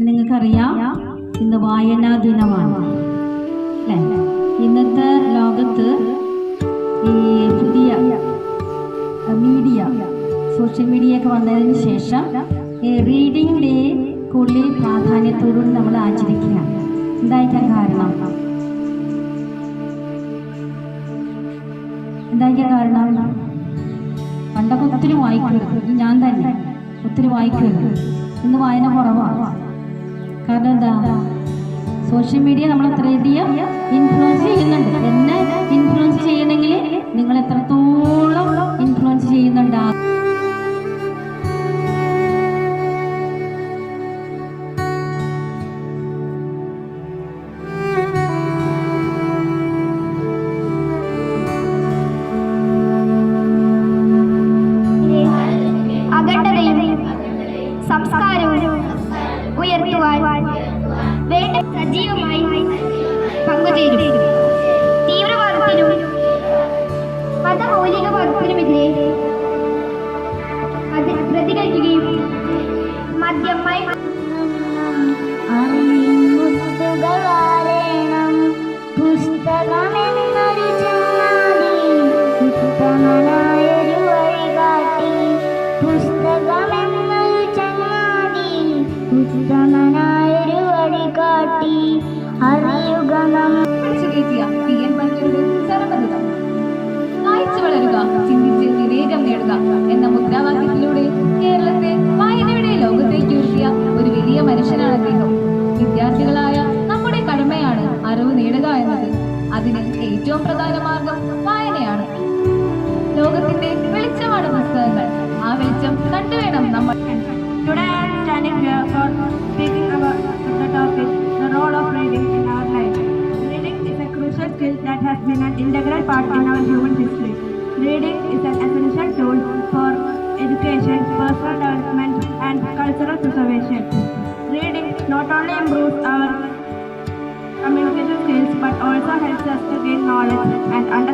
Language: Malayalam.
നിങ്ങൾക്കറിയാം ഇന്ന് വായനാ ദിനമാണ്. അല്ലേ? ഇന്നത്തെ ലോകത്ത് ഈ പുതിയ മീഡിയ സോഷ്യൽ മീഡിയ ഒക്കെ വന്നതിന് ശേഷം ഈ റീഡിംഗ് ഡേ കൂടുതൽ പ്രാധാന്യത്തോടുകൂടി നമ്മൾ ആചരിക്കുകയാണ്. എന്തായിരിക്കാൻ കാരണം? എന്തായിരിക്കാൻ കാരണം? പണ്ടൊക്കെ ഒത്തിരി വായിക്കുമായിരുന്നു. ഞാൻ തന്നെ ഒത്തിരി വായിക്കുമായിരുന്നു. ഇന്ന് വായന കുറവാണ്. കാരണം എന്താ സോഷ്യൽ മീഡിയ നമ്മൾ അത്രയധികം ഇൻഫ്ലുവൻസ് ചെയ്യുന്നുണ്ട്. എന്നെ ഇൻഫ്ലുവൻസ് ചെയ്യണമെങ്കിൽ നിങ്ങൾ എത്രത്തോളം ഇൻഫ്ലുവൻസ് ചെയ്യുന്നുണ്ട്. സംസ്കാരവും ഉയർത്തുവാൻ വേണ്ട സജീവമായി പങ്കുചേരും. തീവ്രവാദത്തിനും മതമൗലികവാദത്തിനുമെതിരെ പ്രതികരിക്കുകയും മദ്യമായി വായിച്ചു വളരുക. ചിന്തിച്ച് നേടുക എന്ന കേരളത്തെ ഒരു വലിയ വിദ്യാർത്ഥികളായ നമ്മുടെ കടമയാണ് നേടുക എന്നത്. അതിന് ഏറ്റവും പ്രധാന മാർഗം വായനയാണ്. ലോകത്തിന്റെ വെളിച്ചമാണ് പുസ്തകങ്ങൾ been an integral part in our human history. Reading is an essential tool for education, personal development, and cultural preservation. Reading not only improves our communication skills but also helps us to gain knowledge and understanding